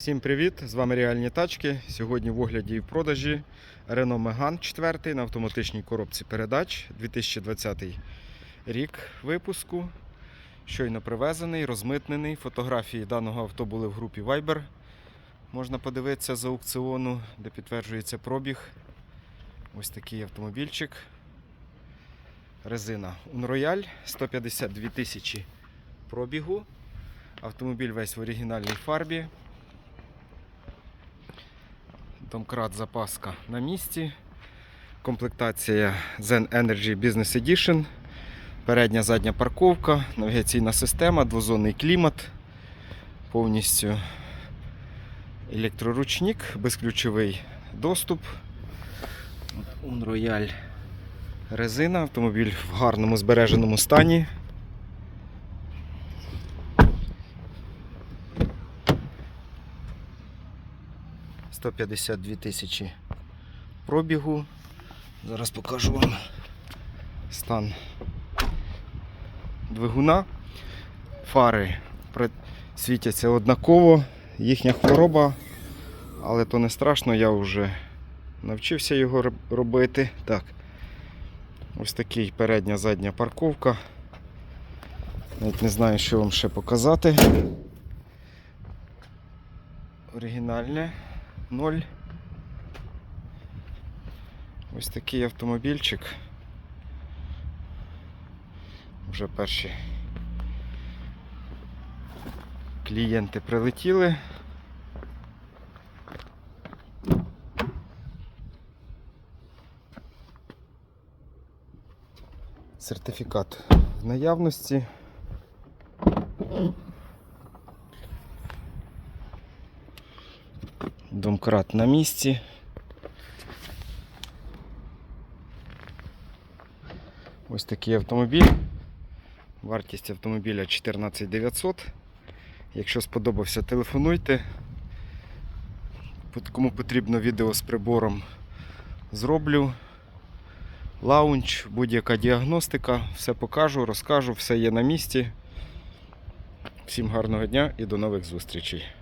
Всім привіт! З вами Реальні тачки. Сьогодні в огляді і в продажі Renault Megane 4 на автоматичній коробці передач 2020 рік випуску. Щойно привезений, розмитнений. Фотографії даного авто були в групі Viber. Можна подивитися з аукціону, де підтверджується пробіг. Ось такий автомобільчик. Резина Unroyal 152 тисячі пробігу. Автомобіль весь в оригінальній фарбі. Домкрат запаска на місці. Комплектація Zen Energy Business Edition. Передня задня парковка, навігаційна система, двозонний клімат, повністю електроручник, безключовий доступ. Unroyal резина, автомобіль в гарному збереженому стані. – 152 тисячі пробігу. Зараз покажу вам стан двигуна. Фари світяться однаково, їхня хвороба, але то не страшно, я вже навчився його робити. Так. Ось такий передня задня парковка. Навіть не знаю, що вам ще показати. Оригінальне 0. Ось такий автомобільчик. Вже перші клієнти прилетіли. Сертифікат в наявності. Домкрат на місці. Ось такий автомобіль. Вартість автомобіля 14 900. Якщо сподобався, телефонуйте. Кому потрібно відео з прибором, зроблю. Лаунч, будь-яка діагностика, все покажу, розкажу, все є на місці. Всім гарного дня і до нових зустрічей.